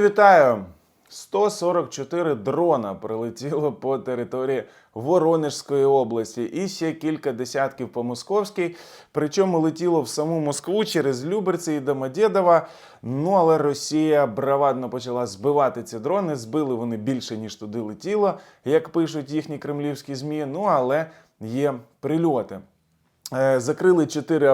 Вітаю! 144 дрона прилетіло по території Воронежської області і ще кілька десятків по Московській. Причому летіло в саму Москву через Люберці і Домодєдова. Ну але Росія бравадно почала збивати ці дрони. Збили вони більше ніж туди летіло, як пишуть їхні кремлівські змі. Ну але є прильоти. Е, Закрили чотири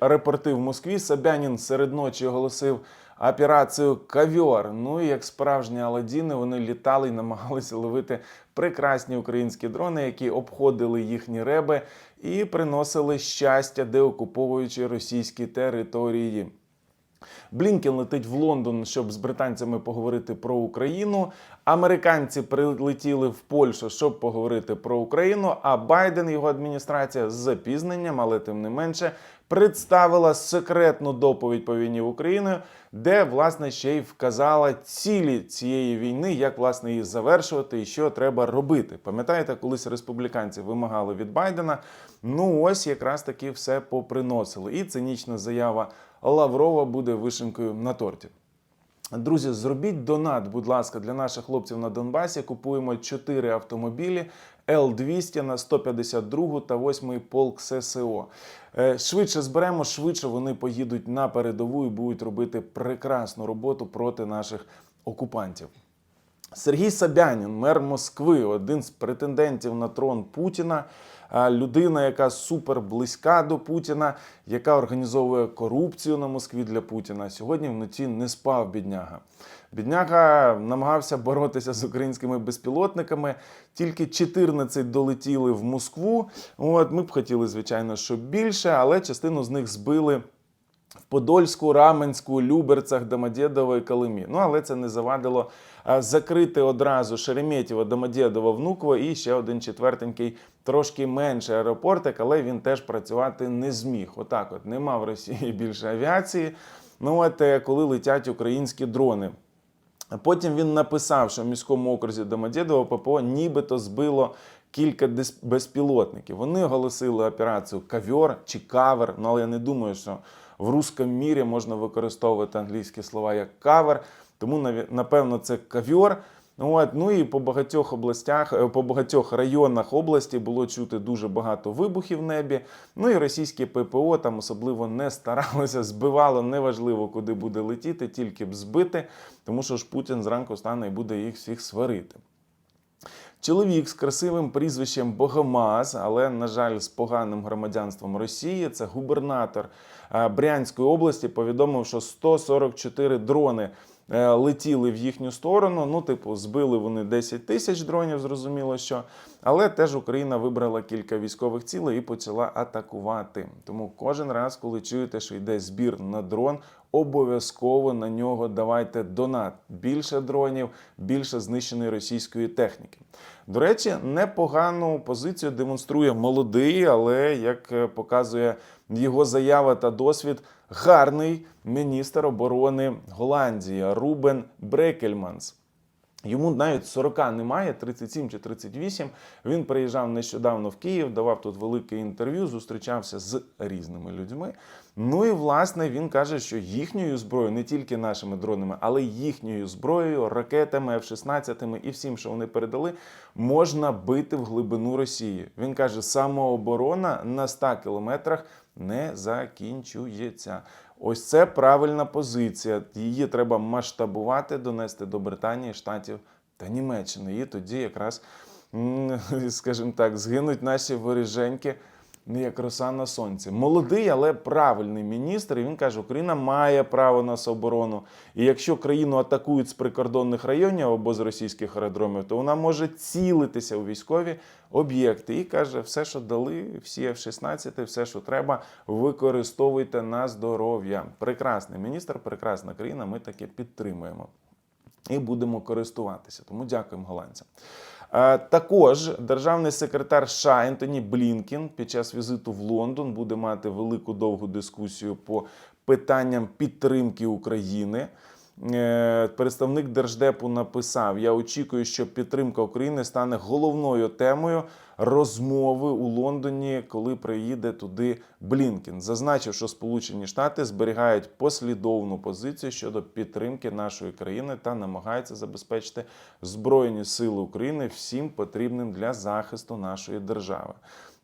аеропорти в Москві. Собянін серед ночі оголосив операцію Кавьор. Ну і як справжні Аладдіни, вони літали і намагалися ловити прекрасні українські дрони, які обходили їхні реби і приносили щастя, деокуповуючи російські території. Блінкен летить в Лондон, щоб з британцями поговорити про Україну. Американці прилетіли в Польщу, щоб поговорити про Україну. А Байден, його адміністрація з запізненням, але тим не менше, представила секретну доповідь по війні в Україну, де власне ще й вказала цілі цієї війни, як власне її завершувати і що треба робити. Пам'ятаєте, колись республіканці вимагали від Байдена. Ну ось якраз таки все поприносили. І цинічна заява Лаврова буде вишенкою на торті. Друзі, зробіть донат, будь ласка, для наших хлопців на Донбасі. Купуємо 4 автомобілі Л-200 на 152 та 8 полк ССО. Е, Швидше зберемо, швидше вони поїдуть на передову і будуть робити прекрасну роботу проти наших окупантів. Сергій Собянін, мер Москви, один з претендентів на трон Путіна, людина, яка супер близька до Путіна, яка організовує корупцію на Москві для Путіна. Сьогодні вночі не спав бідняга. Бідняга намагався боротися з українськими безпілотниками. Тільки 14 долетіли в Москву. От ми б хотіли, звичайно, щоб більше, але частину з них збили в Подольську, Раменську, Люберцях, Домодєдово і Калимі. Ну, але це не завадило закрити одразу Шереметьєво, Домодєдово, Внуково і ще один четвертенький, трошки менший аеропортик, але він теж працювати не зміг. Отак, от нема в Росії більше авіації. Ну от е, коли летять українські дрони. Потім він написав, що в міському окрузі Домодєдово ППО нібито збило кілька безпілотників. Вони оголосили операцію Кавьор чи кавер. Ну але я не думаю, що в русском мірі можна використовувати англійські слова як кавер. Тому напевно це кавьор. От, ну і по багатьох областях, е, по багатьох районах області було чути дуже багато вибухів в небі. Ну і російське ППО там особливо не старалося, збивало неважливо, куди буде летіти, тільки б збити, тому що ж Путін зранку стане і буде їх всіх сварити. Чоловік з красивим прізвищем Богомаз, але, на жаль, з поганим громадянством Росії, це губернатор е, Брянської області, повідомив, що 144 дрони летіли в їхню сторону. Ну, типу, збили вони 10 тисяч дронів, зрозуміло, що. Але теж Україна вибрала кілька військових цілей і почала атакувати. Тому кожен раз, коли чуєте, що йде збір на дрон, обов'язково на нього давайте донат. Більше дронів, більше знищеної російської техніки. До речі, непогану позицію демонструє молодий, але як е, показує його заява та досвід, гарний міністр оборони Голландії Рубен Брекельманс. Йому навіть 40 немає, 37 чи 38. Він приїжджав нещодавно в Київ, давав тут велике інтерв'ю, зустрічався з різними людьми. Ну і власне він каже, що їхньою зброєю, не тільки нашими дронами, але й їхньою зброєю, ракетами, F-16 і всім, що вони передали, можна бити в глибину Росії. Він каже, самооборона на 100 кілометрах не закінчується. Ось це правильна позиція. Її треба масштабувати, донести до Британії, Штатів та Німеччини. І тоді якраз, скажімо так, згинуть наші воріженьки не як роса на сонці. Молодий, але правильний міністр. І він каже, Україна має право на самооборону. І якщо країну атакують з прикордонних районів або з російських аеродромів, то вона може цілитися у військові об'єкти. І каже, все, що дали, всі F-16, все, що треба, використовуйте на здоров'я. Прекрасний міністр, прекрасна країна. Ми таке підтримуємо і будемо користуватися. Тому дякуємо голландцям. Е, Також державний секретар США Ентоні Блінкін під час візиту в Лондон буде мати велику довгу дискусію по питанням підтримки України. Е, Представник держдепу написав: Я очікую, що підтримка України стане головною темою розмови у Лондоні, коли приїде туди Блінкен. Зазначив, що Сполучені Штати зберігають послідовну позицію щодо підтримки нашої країни та намагаються забезпечити Збройні сили України всім потрібним для захисту нашої держави.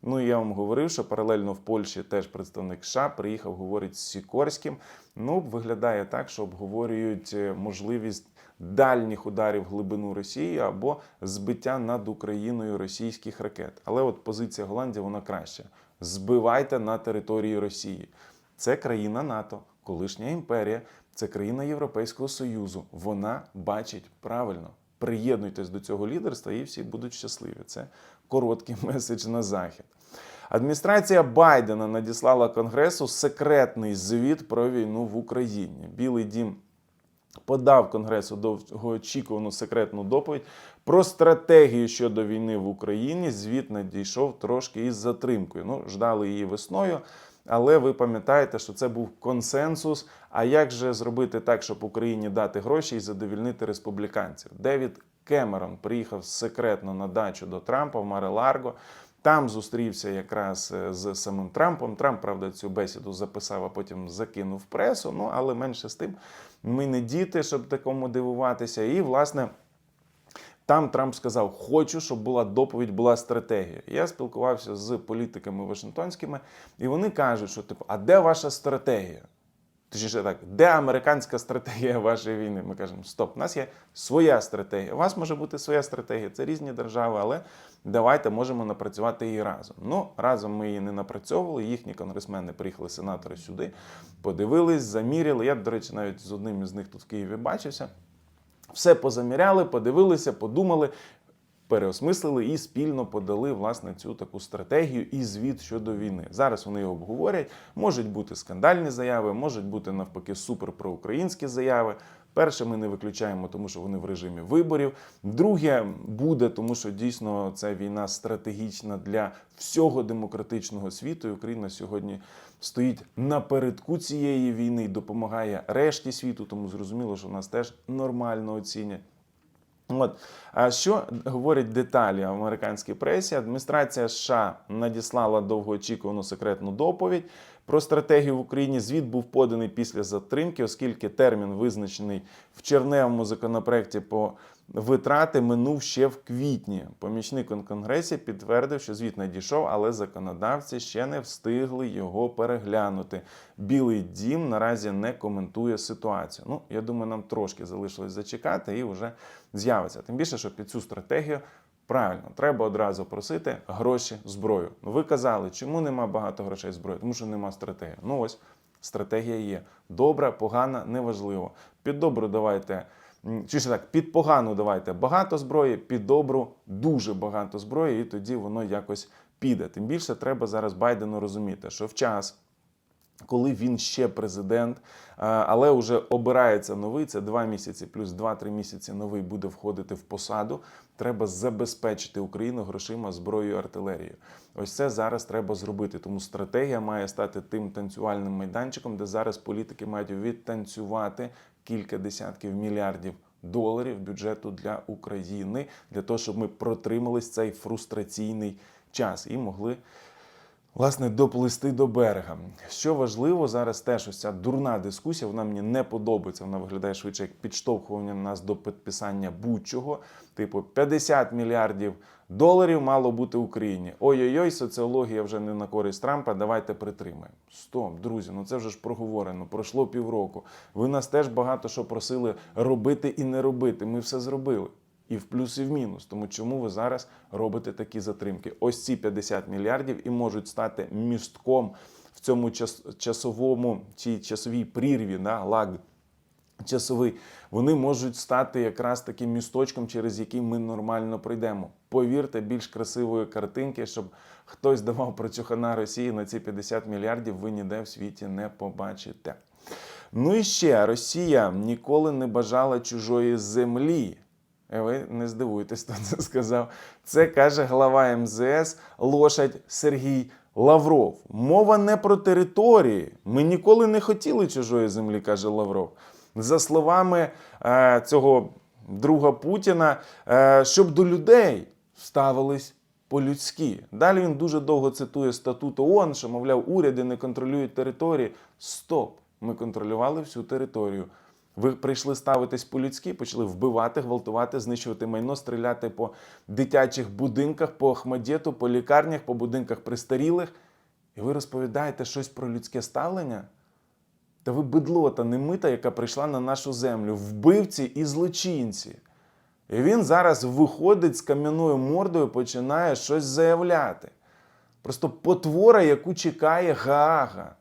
Ну і я вам говорив, що паралельно в Польщі теж представник США приїхав, говорить з Сікорським. Ну, виглядає так, що обговорюють е, можливість дальніх ударів в глибину Росії або збиття над Україною російських ракет. Але от позиція Голландії вона краща: збивайте на території Росії. Це країна НАТО, колишня імперія, це країна Європейського Союзу. Вона бачить правильно. Приєднуйтесь до цього лідерства, і всі будуть щасливі. Це короткий меседж на захід. Адміністрація Байдена надіслала Конгресу секретний звіт про війну в Україні. Білий дім подав Конгресу довгоочікувану секретну доповідь про стратегію щодо війни в Україні. Звіт надійшов трошки із затримкою. Ну, ждали її весною. Але ви пам'ятаєте, що це був консенсус. А як же зробити так, щоб Україні дати гроші і задовільнити республіканців? Девід Кемерон приїхав секретно на дачу до Трампа в Маре-Ларго. Там зустрівся якраз е, з самим Трампом. Трамп, правда, цю бесіду записав, а потім закинув пресу. Ну але менше з тим, ми не діти, щоб такому дивуватися. І власне. Там Трамп сказав: Хочу, щоб була доповідь, була стратегія. Я спілкувався з політиками Вашингтонськими, і вони кажуть, що типу, а де ваша стратегія? Точніше так, де американська стратегія вашої війни? Ми кажемо, стоп, у нас є своя стратегія. У вас може бути своя стратегія, це різні держави, але давайте можемо напрацювати її разом. Ну, разом ми її не напрацьовували. Їхні конгресмени приїхали, сенатори сюди, подивились, заміряли. Я, до речі, навіть з одним із них тут в Києві бачився. Все позаміряли, подивилися, подумали, переосмислили і спільно подали власне цю таку стратегію і звіт щодо війни. Зараз вони його обговорять. Можуть бути скандальні заяви, можуть бути навпаки супер проукраїнські заяви. Перше, ми не виключаємо, тому що вони в режимі виборів. Друге буде, тому що дійсно ця війна стратегічна для всього демократичного світу. І Україна сьогодні стоїть напередку цієї війни допомагає решті світу. Тому зрозуміло, що нас теж нормально оцінять. От а що говорять деталі в американській пресі? Адміністрація США надіслала довгоочікувану секретну доповідь про стратегію в Україні. Звіт був поданий після затримки, оскільки термін визначений в черневому законопроекті по витрати минув ще в квітні. Помічник конгресі підтвердив, що звіт надійшов, але законодавці ще не встигли його переглянути. Білий дім наразі не коментує ситуацію. Ну, я думаю, нам трошки залишилось зачекати і вже з'явиться. Тим більше, що під цю стратегію. Правильно, треба одразу просити гроші зброю. Ну, ви казали, чому нема багато грошей зброї? Тому що нема стратегії. Ну ось стратегія є. Добра, погана, неважливо. Під добру давайте. Чи ще так, під погану давайте багато зброї, під добру дуже багато зброї, і тоді воно якось піде. Тим більше треба зараз Байдену розуміти, що в час, коли він ще президент, але вже обирається новий, це два місяці, плюс 2-3 місяці новий буде входити в посаду. Треба забезпечити Україну грошима, зброєю, артилерією. Ось це зараз треба зробити. Тому стратегія має стати тим танцювальним майданчиком, де зараз політики мають відтанцювати кілька десятків мільярдів доларів бюджету для України для того, щоб ми протримались цей фрустраційний час і могли. Власне, доплисти до берега. Що важливо, зараз теж ось ця дурна дискусія, вона мені не подобається. Вона виглядає швидше як підштовхування нас до підписання будь-чого. Типу, 50 мільярдів доларів мало бути Україні. Ой-ой-ой, соціологія вже не на користь Трампа. Давайте притримаємо. Стоп, друзі, ну це вже ж проговорено. Пройшло півроку. Ви нас теж багато що просили робити і не робити. Ми все зробили. І в плюс, і в мінус. Тому чому ви зараз робите такі затримки? Ось ці 50 мільярдів і можуть стати містком в цьому час, часовому цій часовій прірві, да, лаг часовий. Вони можуть стати якраз таким місточком, через який ми нормально пройдемо. Повірте, більш красивої картинки, щоб хтось давав прочухана Росії на ці 50 мільярдів, ви ніде в світі не побачите. Ну і ще Росія ніколи не бажала чужої землі. Е, Ви не здивуєтесь, хто це сказав. Це каже глава МЗС лошадь Сергій Лавров. Мова не про території. Ми ніколи не хотіли чужої землі, каже Лавров. за словами е, цього друга Путіна, е, щоб до людей ставились по-людськи. Далі він дуже довго цитує статут ООН, що, мовляв, уряди не контролюють території. Стоп! Ми контролювали всю територію. Ви прийшли ставитись по-людськи, почали вбивати, гвалтувати, знищувати майно, стріляти по дитячих будинках, по Ахмадєту, по лікарнях, по будинках престарілих. І ви розповідаєте щось про людське ставлення? Та ви бидлота немита, яка прийшла на нашу землю, вбивці і злочинці. І він зараз виходить з кам'яною мордою, починає щось заявляти. Просто потвора, яку чекає Гаага.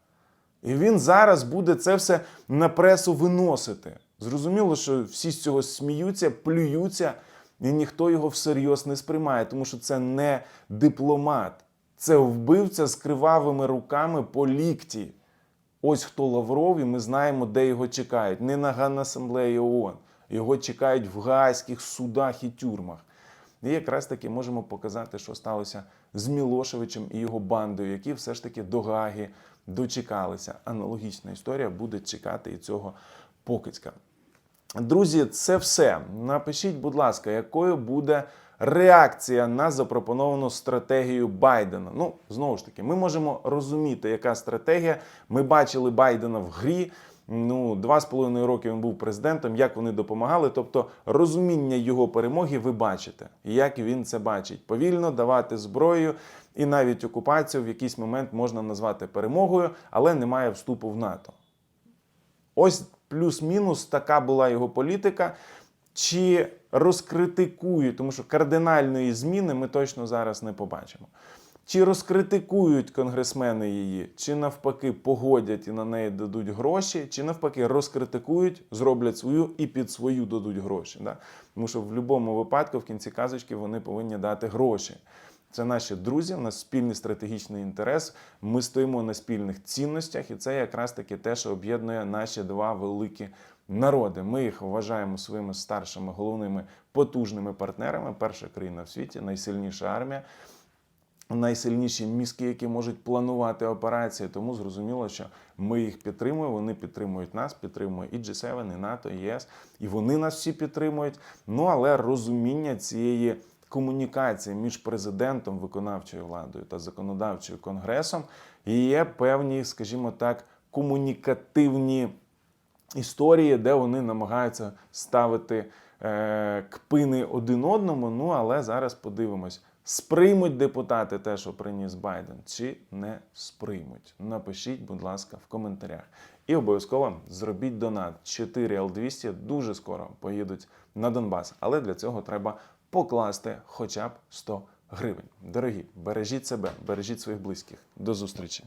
І він зараз буде це все на пресу виносити. Зрозуміло, що всі з цього сміються, плюються, і ніхто його всерйоз не сприймає, тому що це не дипломат, це вбивця з кривавими руками по лікті. Ось хто Лавров, і ми знаємо, де його чекають. Не на Генасамблеї ООН. Його чекають в гаазьких судах і тюрмах. І якраз таки можемо показати, що сталося з Мілошевичем і його бандою, які все ж таки до Гаги дочекалися. Аналогічна історія буде чекати і цього покидька. Друзі, це все. Напишіть, будь ласка, якою буде реакція на запропоновану стратегію Байдена. Ну, знову ж таки, ми можемо розуміти, яка стратегія. Ми бачили Байдена в грі. Ну, два з половиною роки він був президентом, як вони допомагали. Тобто розуміння його перемоги ви бачите, як він це бачить. Повільно давати зброю і навіть окупацію в якийсь момент можна назвати перемогою, але немає вступу в НАТО. Ось плюс-мінус така була його політика. Чи розкритикують, тому що кардинальної зміни ми точно зараз не побачимо. Чи розкритикують конгресмени її, чи навпаки погодять і на неї дадуть гроші, чи навпаки розкритикують, зроблять свою і під свою дадуть гроші. Да? Тому що в будь-якому випадку, в кінці казочки, вони повинні дати гроші. Це наші друзі, у нас спільний стратегічний інтерес. Ми стоїмо на спільних цінностях, і це якраз таки те, що об'єднує наші два великі народи. Ми їх вважаємо своїми старшими, головними потужними партнерами. Перша країна в світі, найсильніша армія. Найсильніші мізки, які можуть планувати операції, тому зрозуміло, що ми їх підтримуємо. Вони підтримують нас, підтримує і G7, і НАТО, і ЄС, і вони нас всі підтримують. Ну але розуміння цієї комунікації між президентом, виконавчою владою та законодавчою конгресом є певні, скажімо так, комунікативні історії, де вони намагаються ставити е, кпини один одному. Ну але зараз подивимось. Сприймуть депутати те, що приніс Байден, чи не сприймуть? Напишіть, будь ласка, в коментарях. І обов'язково зробіть донат 4 l 200 дуже скоро поїдуть на Донбас. Але для цього треба покласти хоча б 100 гривень. Дорогі, бережіть себе, бережіть своїх близьких. До зустрічі!